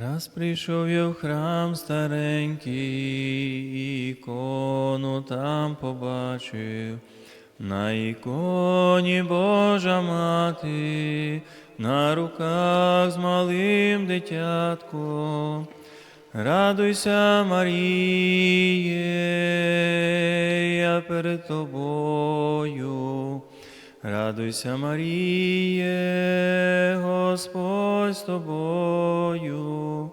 Раз прийшов я в храм старенький, ікону там побачив. На іконі Божа мати, на руках з малим дитятком. Радуйся, Маріє, я перед тобою. Радуйся, Маріє, Господь з тобою.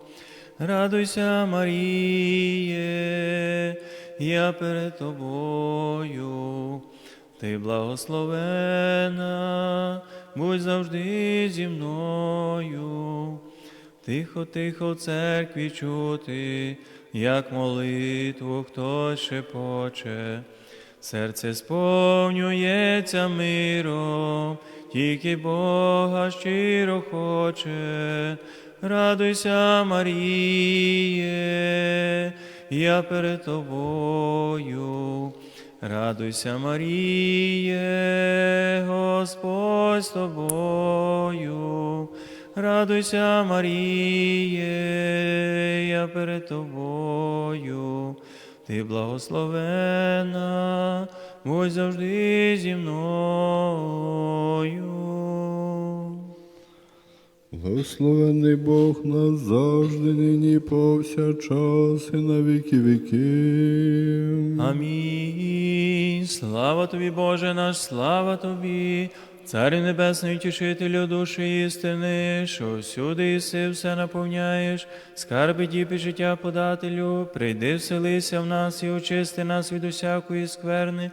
Радуйся, Маріє, я перед тобою. Ти благословена, будь завжди зі мною. Тихо, тихо в церкві чути, як молитву хтось шепоче. Серце сповнюється миром, тільки Бога щиро хоче. Радуйся, Маріє, я перед тобою. Радуйся, Маріє, Господь з тобою. Радуйся, Маріє, я перед тобою. Ти благословена, будь завжди зі мною. Благословений Бог нас завжди, нині повсякчас і на віки віків. Амінь. Слава тобі, Боже наш, слава тобі, Царю Небесний, утішителю душі істини, що всюди єси все наповняєш, скарби діпи життя подателю, прийди, вселися в нас і очисти нас від усякої скверни,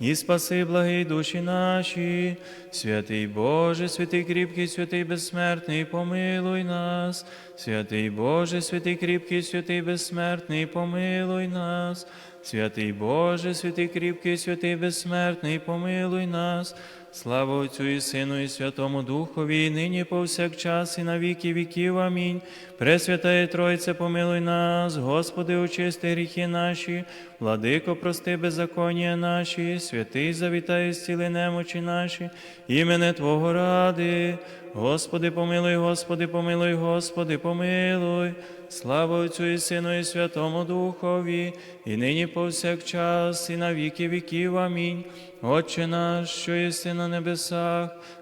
і спаси благі душі наші, святий Боже, святий кріпкий, святий безсмертний, помилуй нас, святий Боже, святий кріпкий, святий безсмертний, помилуй нас. Святий Боже, святий кріпкий, святий безсмертний, помилуй нас. Слава Отцю і Сину, і Святому Духові, і нині повсякчас, і на віки віків. Амінь. Пресвятає Тройце, помилуй нас, Господи, очисти гріхи наші, владико, прости беззаконня наші, святий завітай, зціли немочі наші, імене Твого ради. Господи, помилуй, Господи, помилуй, Господи, помилуй. Слава Отцю і Сину, і Святому Духові, і нині повсякчас, і на віки віків. Амінь. Отче наш, що єси на небесах,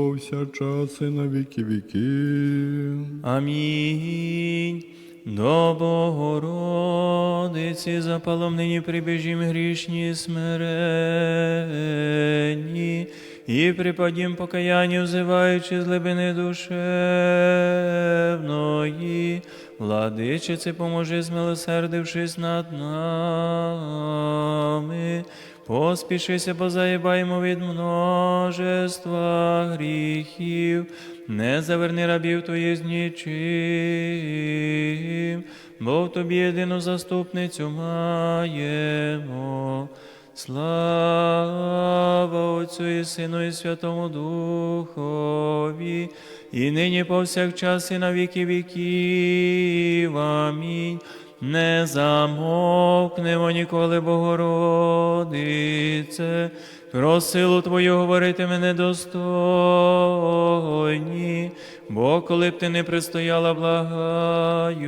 повсякчас і на віки віків. Амінь. До Богородиці запалом нині прибіжім грішні смиренні, і припадім покаяння, взиваючи з глибини душевної. Владичице, поможи, змилосердившись над нами. Поспішися, бо заїбаємо від множества гріхів, не заверни рабів твоїх з нічим, бо в тобі єдину заступницю маємо. Слава Отцю і Сину, і Святому Духові, і нині повсякчас, і на віки віків. Амінь. Не замовкнемо ніколи, Богородице, про силу Твою говорити мене достойні, бо коли б ти не пристояла, благаючи,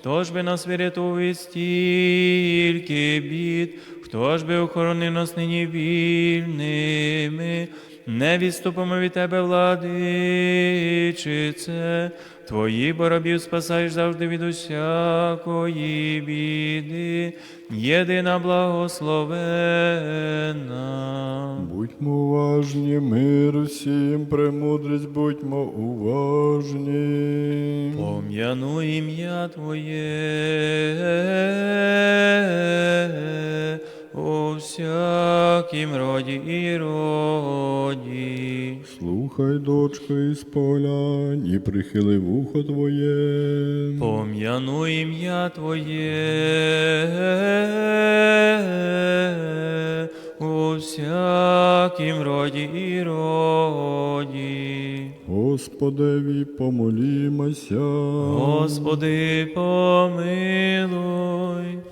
хто ж би нас врятував від стільки бід, хто ж би охоронив нас нині вільними, не відступимо від тебе, владичице, Твої боробів спасаєш завжди від усякої біди, єдина благословена. Будьмо уважні, мир всім, премудрість, будьмо уважні. Пом'яну ім'я Твоє у всякім роді і роді. Слухай, дочко, із полянь і прихили вухо твоє. Пом'яну ім'я Твоє у всякім роді і роді. Господеві помолімося. Господи, помилуй.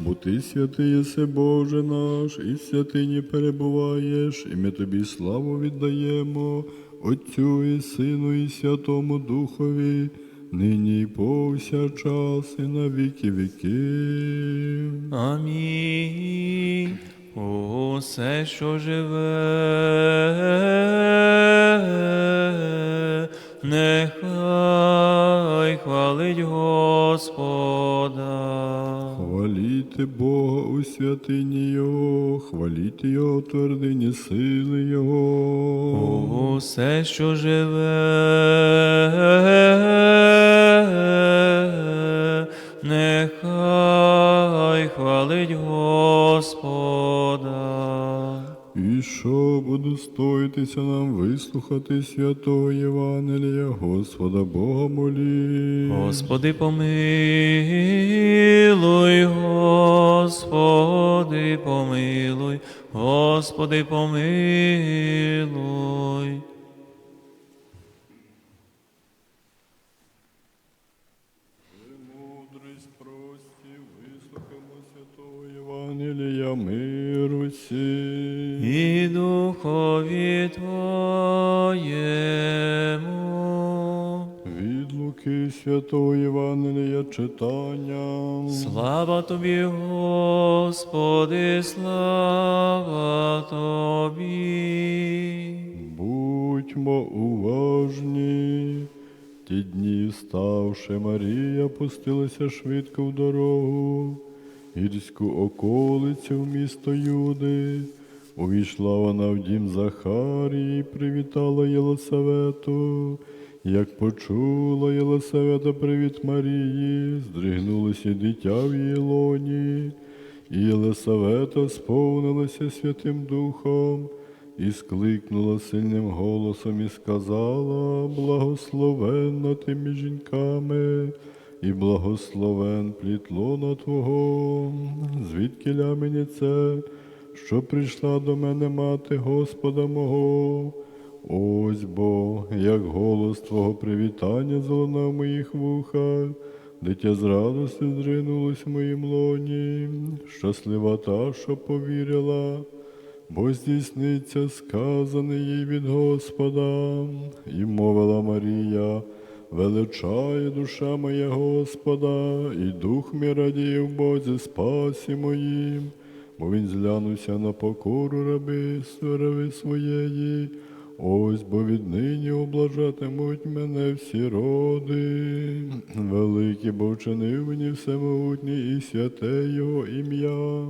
Бо ти святий єси Боже наш, і в святині перебуваєш, і ми тобі славу віддаємо, Отцю і Сину, і Святому Духові, нині і повсякчас, і на віки віків. Амінь. Усе, що живе, нехай хвалить Господа. Хваліти Бога у святині Його, хваліти Його в твердині сили Його. Усе, що живе, стоїтися нам вислухати святого Євангелія, Господа Бога молі. Господи, помилуй, Господи, помилуй, Господи, помилуй. Євангелія, миру всім. І духові Твоєму. Від Луки святого Євангелія читання. Слава Тобі, Господи, слава Тобі. Будьмо уважні. Ті дні, ставши, Марія пустилася швидко в дорогу, гірську околицю в місто Юди. Увійшла вона в дім Захарії, привітала Єлисавету. Як почула Єлисавета привіт Марії, здригнулося дитя в її лоні, і Єлисавета сповнилася Святим Духом і скликнула сильним голосом і сказала: Благословенна ти між жінками, і благословен плід лона Твого, звідки мені це, що прийшла до мене мати Господа мого. Ось бо, як голос Твого привітання залунав в моїх вухах, дитя з радості зринулось в моїм лоні, щаслива та, що повірила, бо здійсниться сказане їй від Господа, і мовила Марія, величає душа моя Господа, і дух мій радіє в Бозі спасі моїм, бо він зглянувся на покору раби, раби своєї. Ось бо віднині облажатимуть мене всі роди, великий, бо вчинив мені всемогутній і святе його ім'я.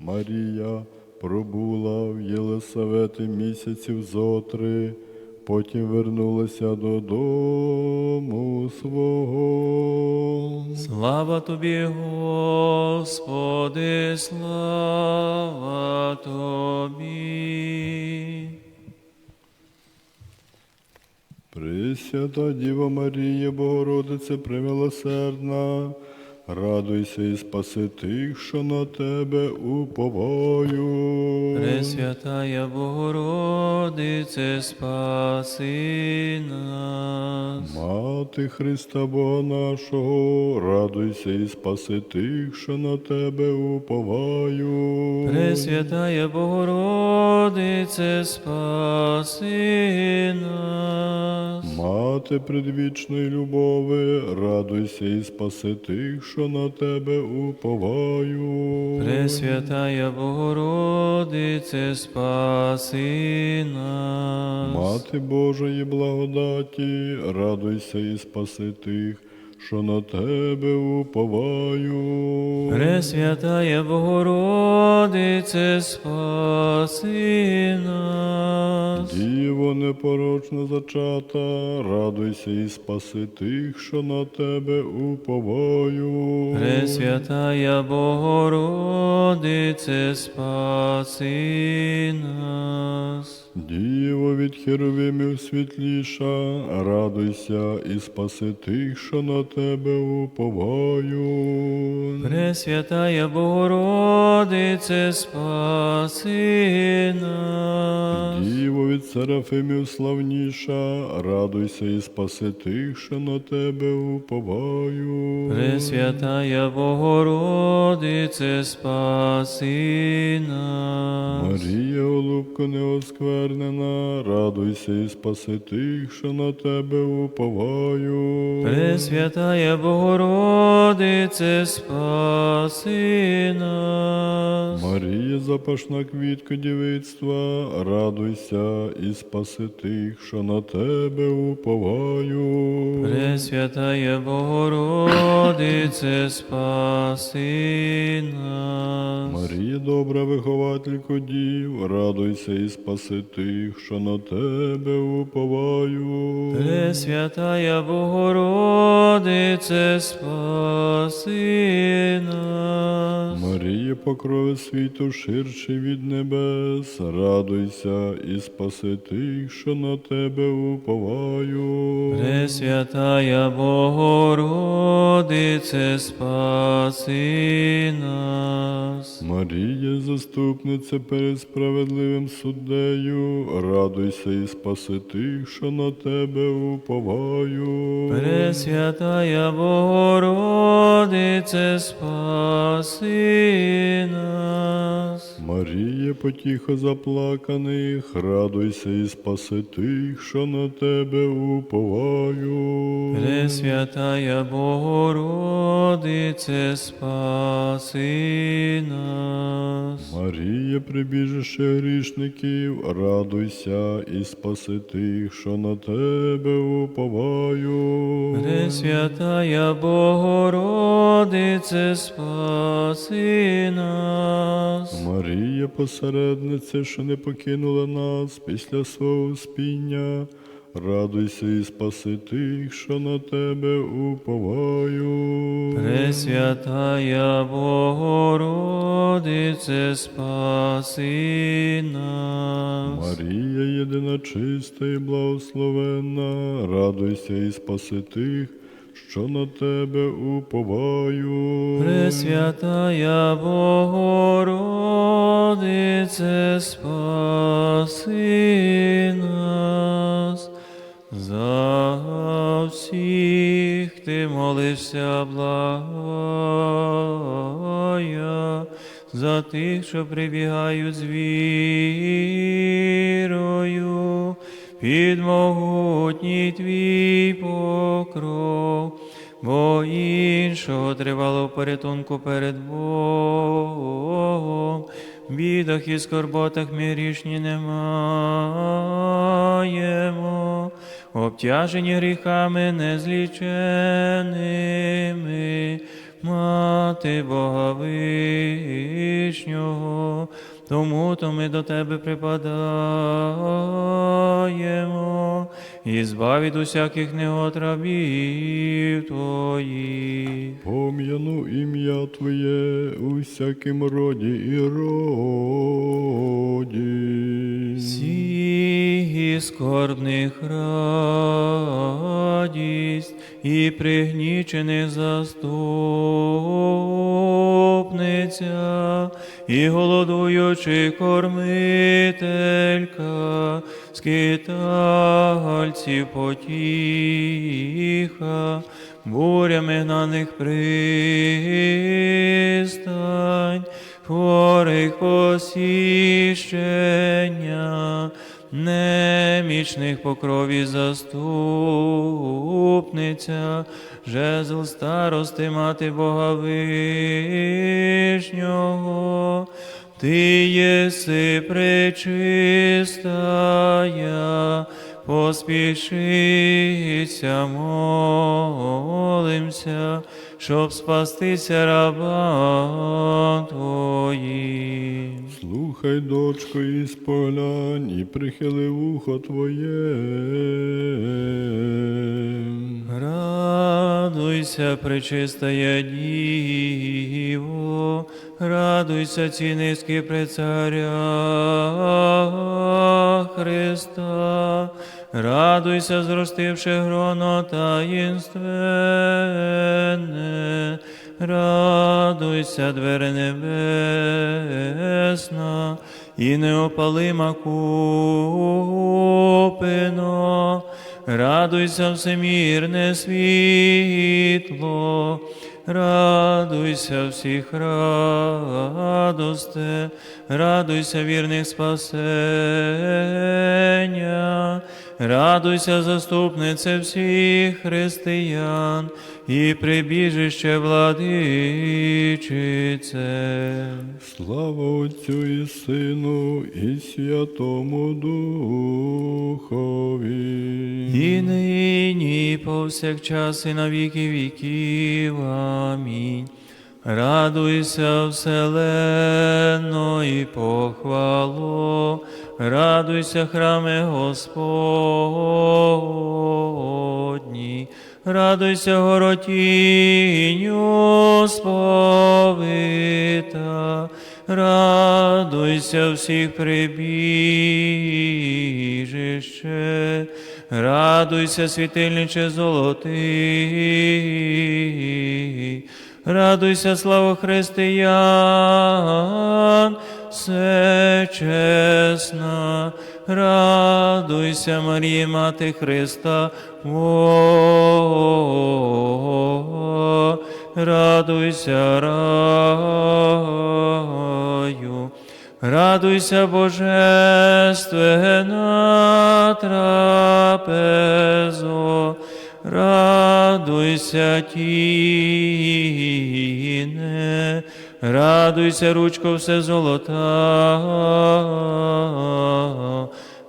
Марія пробула в Єлисавети місяців зотри, потім вернулася додому свого. Слава тобі, Господи, слава тобі. Пресвята Діва Марія, Богородице, примилосердна, радуйся і спаси тих, що на тебе уповаю. Пресвятая Богородице, спаси нас. Мати Христа Бога нашого, радуйся і спаси тих, що на тебе уповаю. Пресвятая Богородице, спаси нас. Мати предвічної любови, радуйся і спаси тих, що на тебе уповаю. Пресвятая Богородице, спаси нас. Мати Божої благодаті, радуйся і спаси тих, що на тебе уповаю. Пресвятая Богородице, спаси нас. Діво непорочно зачата, радуйся і спаси тих, що на тебе уповаю. Пресвятая Богородице, спаси нас. Діво від херовимів світліша, радуйся і спаси тих, що на тебе уповають. Пресвятая Богородице, спаси нас. Діво від серафимів славніша, радуйся і спаси тих, що на тебе уповають. Пресвятая Богородице, спаси нас. Марія, голубко неосквернена, радуйся і спаси тих, що на тебе уповаю. Пресвятая Богородице, спаси нас. Марія, запашна квітка дівицтва, радуйся і спаси тих, що на тебе уповають. Пресвятая Богородице, спаси нас. Марія, добра вихователько дів, радуйся і спаси тих, що на тебе уповають. Пресвятая Богородице, спаси нас. Марія, покрови світу ширше від небес, радуйся і спаси тих, що на тебе уповають. Пресвятая Богородице, спаси нас. Марія, заступниця перед справедливим суддею, радуйся і спаси тих, що на тебе уповають. Пресвятая Богородице, спаси нас. Марія, потіхо заплаканих, радуйся і спаси тих, що на тебе уповають. Пресвятая Богородице, спаси нас. Марія, прибіжище грішників, радуйся і спаси тих, що на тебе уповають. Пресвятая Богородице, спаси нас. Марія, посередниця, що не покинула нас після свого спіння, радуйся і спаси тих, що на тебе уповають. Пресвятая Богородице, спаси нас. Марія, єдина чиста і благословенна, радуйся і спаси тих, що на тебе уповають. Пресвятая Богородице, спаси нас. За всіх ти молишся, благая, за тих, що прибігають з вірою, під могутній твій покров, бо іншого тривало порятунку перед Богом, в бідах і скорботах ми грішні не маємо, обтяжені гріхами незліченими, мати Бога вишнього, тому то ми до тебе припадаємо, і збав від усяких негод рабів твоїх. Пом'яну ім'я Твоє у всяким роді і роді. Всіх скорбних радість і пригнічених заступниця, і голодуючи кормителька, скитальців потіха, бурями гнаних пристань, хворих посіщення, немічних по крові заступниця, жезл старости мати Бога вишнього. Ти єси пречистая, поспішися, молимся, щоб спастися рабам. Слухай, дочко, і споглянь, і прихили вухо Твоє. Радуйся, пречистая Діво, радуйся, ці низькі при царя Христа, радуйся, зростивши гроно таїнственне, радуйся, двері небесна, і неопалима купино, радуйся, всемірне світло, радуйся всіх радосте, радуйся вірних спасення, радуйся, заступнице всіх християн і прибіжище владичице. Слава Отцю і Сину, і Святому Духові. І нині, і повсякчас, і на віки віків. Амінь. Радуйся, вселенно і похвало, радуйся, храме Господні, радуйся, горотінню сповита, радуйся всіх прибіжище, радуйся, світильниче золотий, радуйся, слава християн, все чесна, радуйся, Марія, Мати Христа, Во, радуйся, раю. Радуйся, Божественна трапезо, радуйся, тіне, радуйся, ручко все золота,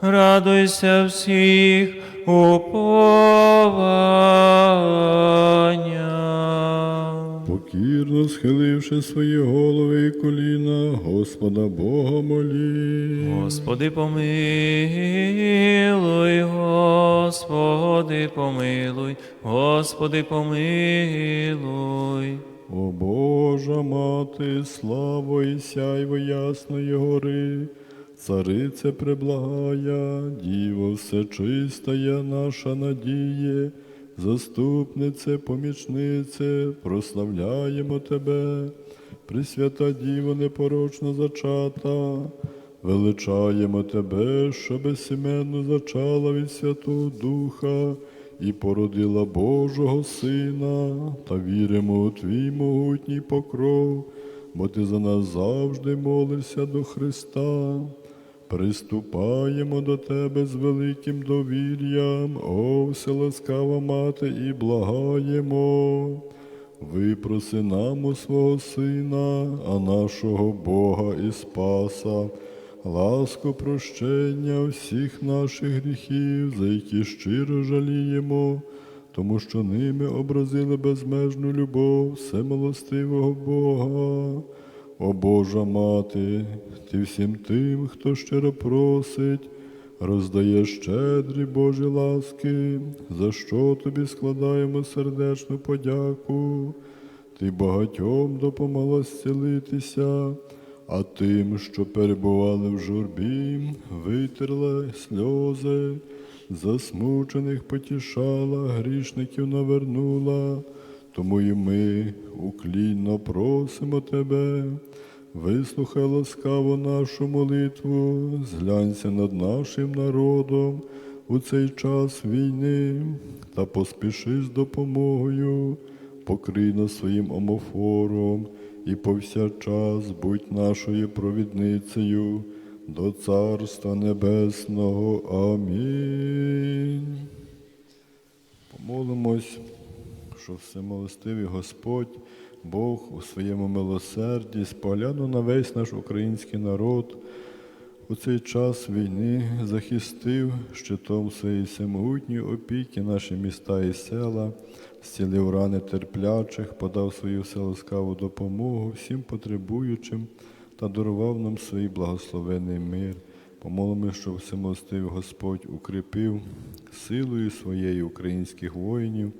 радуйся всіх уповання. Покірно схиливши свої голови і коліна, Господа Бога молі. Господи, помилуй, Господи, помилуй, Господи, помилуй. О Божа мати, славо і сяйво ясної гори, царице преблагая, Діво всечистая наша надіє, заступнице, помічнице, прославляємо Тебе, Пресвята Діво непорочно зачата, величаємо Тебе, що безсіменно зачала від Святого Духа і породила Божого Сина, та віримо у Твій могутній покров, бо Ти за нас завжди молишся до Христа. Приступаємо до Тебе з великим довір'ям, о вселаскава мати, і благаємо. Випроси нам у свого Сина, а нашого Бога і Спаса, ласку прощення всіх наших гріхів, за які щиро жаліємо, тому що ними образили безмежну любов всемилостивого Бога. О Божа мати, ти всім тим, хто щиро просить, роздає щедрі Божі ласки, за що тобі складаємо сердечну подяку. Ти багатьом допомогла зцілитися, а тим, що перебували в журбі, витерла сльози, засмучених потішала, грішників навернула. Тому і ми уклінно просимо Тебе, вислухай ласкаво нашу молитву, зглянься над нашим народом у цей час війни та поспіши з допомогою, покрий нас своїм омофором і повсякчас будь нашою провідницею до Царства Небесного. Амінь. Помолимось що всемилостивий Господь, Бог у своєму милосерді споглянув на весь наш український народ, у цей час війни захистив щитом своєї всемогутньої опіки наші міста і села, зцілив рани терплячих, подав свою вселоскаву допомогу всім потребуючим та дарував нам свій благословений мир. Помолимо, щоб всемилостивий Господь укріпив силою своєї українських воїнів,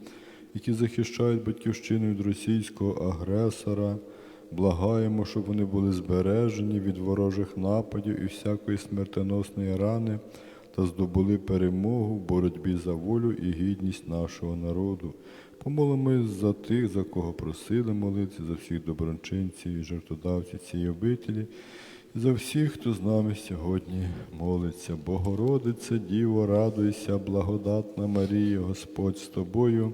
які захищають батьківщину від російського агресора, Благаємо, щоб вони були збережені від ворожих нападів і всякої смертоносної рани та здобули перемогу в боротьбі за волю і гідність нашого народу. Помолимось за тих, за кого просили молитися, за всіх добрончинців і жертводавців цієї обителі, і за всіх, хто з нами сьогодні молиться. Богородице, Діво, радуйся, благодатна Марія, Господь з тобою.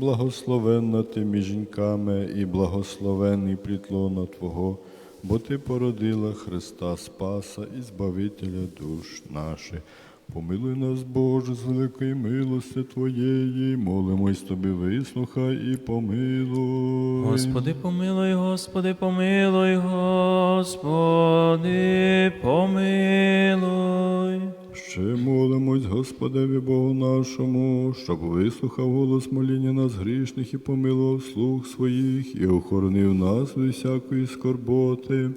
благословенна ти між жінками і благословенний плід лона Твого, бо Ти породила Христа Спаса і Збавителя душ наших. Помилуй нас, Боже, з великої милости Твоєї, молимось Тобі, вислухай і помилуй. Господи, помилуй, Господи, помилуй, Господи, помилуй. Ще молимось Господеві Богу нашому, щоб вислухав голос моління нас грішних і помилував слух своїх, і охоронив нас від всякої скорботи,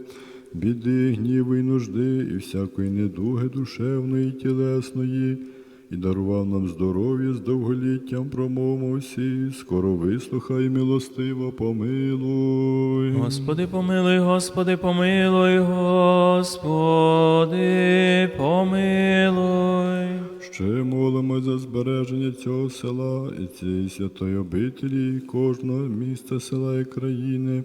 біди, гніву і нужди, і всякої недуги душевної і тілесної, і дарував нам здоров'я з довголіттям промовимо всі, скоро вислухай, милостиво помилуй. Господи, помилуй, Господи, помилуй, Господи, помилуй. Ще молимось за збереження цього села і цієї святої обителі, і кожного міста, села і країни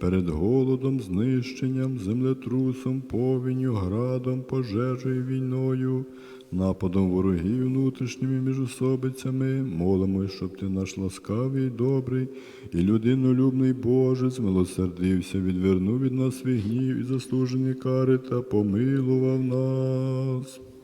перед голодом, знищенням, землетрусом, повінню, градом, пожежею, війною, нападом ворогів внутрішніми міжособицями. Молимось, щоб ти наш ласкавий, добрий і людинолюбний Боже, змилосердився, відвернув від нас свій гнів і заслужені кари та помилував нас.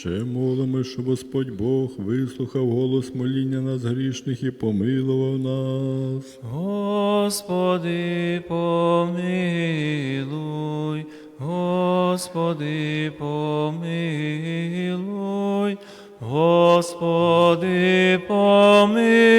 Ще молимо, щоб Господь Бог вислухав голос моління нас грішних і помилував нас. Господи, помилуй, Господи, помилуй, Господи, помилуй.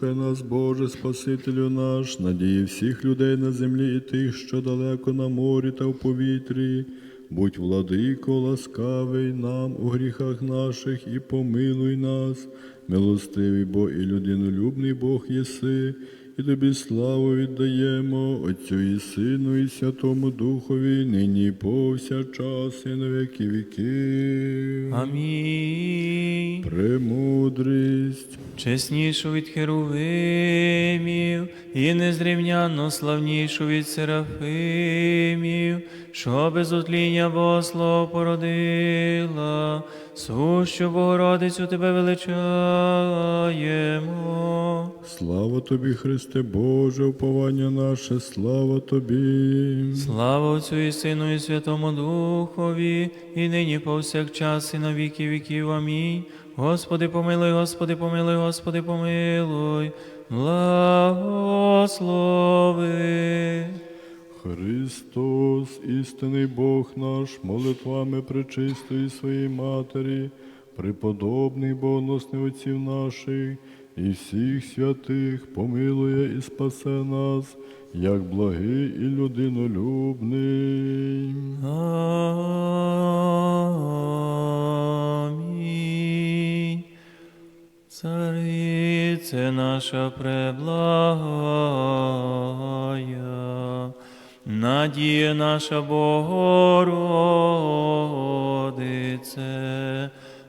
Вислухай нас, Боже, Спасителю наш, надії всіх людей на землі і тих, що далеко на морі та в повітрі. Будь владико, ласкавий нам у гріхах наших і помилуй нас, милостивий Бо і людинолюбний Бог єси, і тобі славу віддаємо, Отцю і Сину, і Святому Духові, нині повсякчас, і на віки віків. Амінь. Премудрість. Чеснішу від херувимів і незрівнянно славнішу від серафимів, що без отління Богослов породила, сущу Богородицю тебе величаємо. Слава тобі, Христе Боже, уповання наше, слава тобі. Слава Отцю і Сину, і Святому Духові, і нині повсякчас, і на віки віків. Амінь. Господи, помилуй, Господи, помилуй, Господи, помилуй, благослови. Христос, істинний Бог наш, молитвами пречистої своєї Матері, преподобний боносний отців наших і всіх святих помилує і спасе нас, як благий і людинолюбний. Амінь. Царице наша преблагая, надія наша Богородице,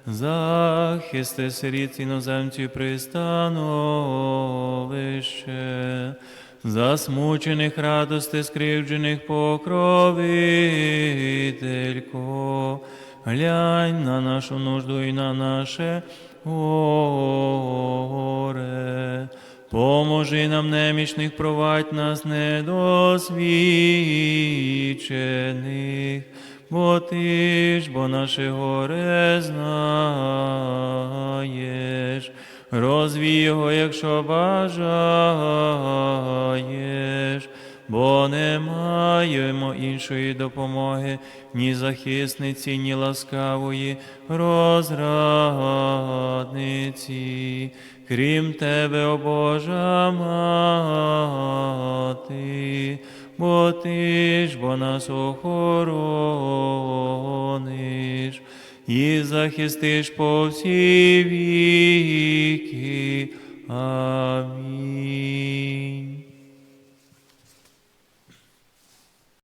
захисти сиріт іноземців пристановище, засмучених радости, скривджених покровителько, глянь на нашу нужду і на наше горе. Поможи нам немічних, провадь нас недосвідчених, бо ти ж, бо наше горе знаєш, розвій його, якщо бажаєш, бо не маємо іншої допомоги, ні захисниці, ні ласкавої розрадниці. Крім тебе, о Божа мати, бо ти ж бо нас охорониш і захистиш по всі віки. Амінь.